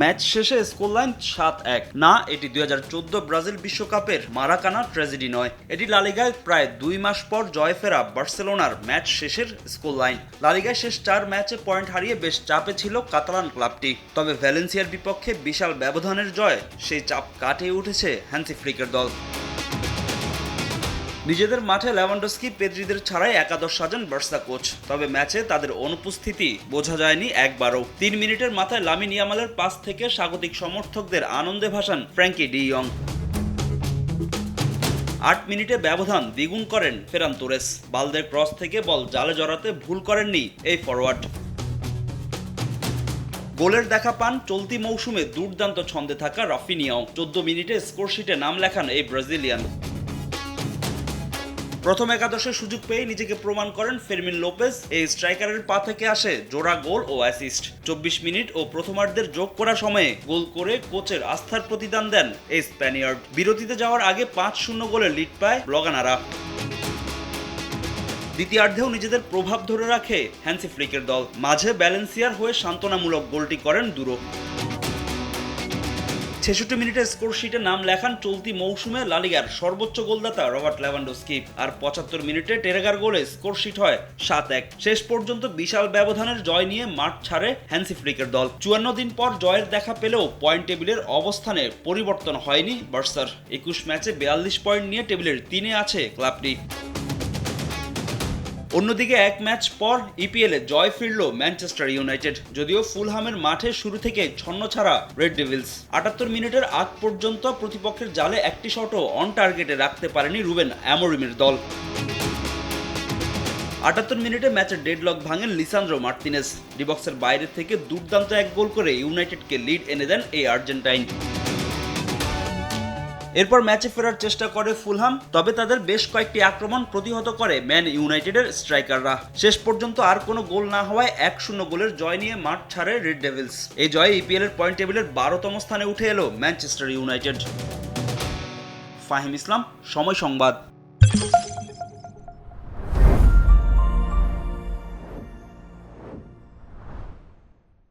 Match শেষে scoreline সাত এক। না, এটি দুই হাজার চোদ্দ ব্রাজিল বিশ্বকাপের মারাকানা ট্র্যাজেডি নয়। এটি লালিগায় প্রায় দুই মাস পর জয় ফেরা বার্সেলোনার ম্যাচ শেষের স্কোরলাইন লালিগায় শেষ চার ম্যাচে পয়েন্ট হারিয়ে বেশ চাপে ছিল কাতালান ক্লাবটি। তবে ভ্যালেন্সিয়ার বিপক্ষে বিশাল ব্যবধানের জয় সেই চাপ কাটিয়ে উঠেছে হ্যান্সি ফ্লিকের দল। নিজেদের মাঠে লেভানডস্কি পেদ্রিদের ছাড়াই একাদশ সাজান বার্সা কোচ। তবে ম্যাচে তাদের অনুপস্থিতি বোঝা যায়নি একবারও। তিন মিনিটের মাথায় লামিন ইয়ামালের পাস থেকে স্বাগতিক সমর্থকদের আনন্দে ভাসান ফ্র্যাঙ্কি ডি ইয়ং। আট মিনিটে ব্যবধান দ্বিগুণ করেন ফেরান তোরেস। বালদের ক্রস থেকে বল জালে জড়াতে ভুল করেননি এই ফরওয়ার্ড গোলের দেখা পান চলতি মৌসুমে দুর্দান্ত ছন্দে থাকা রাফিনিয়াও। চোদ্দ মিনিটে স্কোরশিটে নাম লেখান এই ব্রাজিলিয়ান। প্রথম একাদশে সুযোগ পেয়ে নিজেকে প্রমাণ করেন ফেরমিন লোপেজ। এই স্ট্রাইকারের পা থেকে আসে জোড়া গোল ও অ্যাসিস্ট। চব্বিশ মিনিট ও প্রথমার্ধের যোগ করা সময়ে গোল করে কোচের আস্থার প্রতিদান দেন এই স্প্যানিয়ার্ড। বিরতিতে যাওয়ার আগে পাঁচ শূন্য গোলে লিড পায় ব্লগানারা দ্বিতীয়ার্ধেও নিজেদের প্রভাব ধরে রাখে হ্যান্সি ফ্লিকের দল। মাঝে ব্যালেন্সিয়ার হয়ে সান্ত্বনামূলক গোলটি করেন দুরো। ছেষট্টি মিনিটে স্কোরশিটে নাম লেখান চলতি মৌসুমে লালিগার সর্বোচ্চ গোলদাতা রবার্ট লেভানডোস্কি। আর পঁচাত্তর মিনিটে টেরেগার গোলে স্কোরশিট হয় সাত এক। শেষ পর্যন্ত বিশাল ব্যবধানের জয় নিয়ে মাঠ ছাড়ে হ্যান্সি ফ্লিকের দল। চুয়ান্ন দিন পর জয়ের দেখা পেলেও পয়েন্ট টেবিলের অবস্থানে পরিবর্তন হয়নি বার্সার। একুশ ম্যাচে বিয়াল্লিশ পয়েন্ট নিয়ে টেবিলের তিনে আছে ক্লাবটি। অন্যদিকে এক ম্যাচ পর ইপিএলে জয় ফিরল ম্যানচেস্টার ইউনাইটেড, যদিও ফুলহামের মাঠে শুরু থেকে ছন্ন ছাড়া রেড ডেভিলস আটাত্তর মিনিটের আগ পর্যন্ত প্রতিপক্ষের জালে একটি শটও অন টার্গেটে রাখতে পারেনি রুবেন অ্যামোরিমের দল। আটাত্তর মিনিটে ম্যাচের ডেডলক ভাঙেন লিসান্দ্রো মার্তিনেস। ডিবক্সের বাইরে থেকে দুর্দান্ত এক গোল করে ইউনাইটেডকে লিড এনে দেন এই আর্জেন্টাইন। এরপর ম্যাচে ফেরার চেষ্টা করে ফুলহাম, তবে তাদের বেশ কয়েকটি আক্রমণ প্রতিহত করে ম্যান ইউনাইটেডের স্ট্রাইকাররা। শেষ পর্যন্ত আর কোনো গোল না হওয়ায় এক শূন্য গোলের জয় নিয়ে মাঠ ছাড়ে রেড ডেভিলস। এই জয়ে ইপিএল এর পয়েন্ট টেবিলের বারোতম স্থানে উঠে এলো ম্যানচেস্টার ইউনাইটেড। ফাহিম ইসলাম, সময় সংবাদ।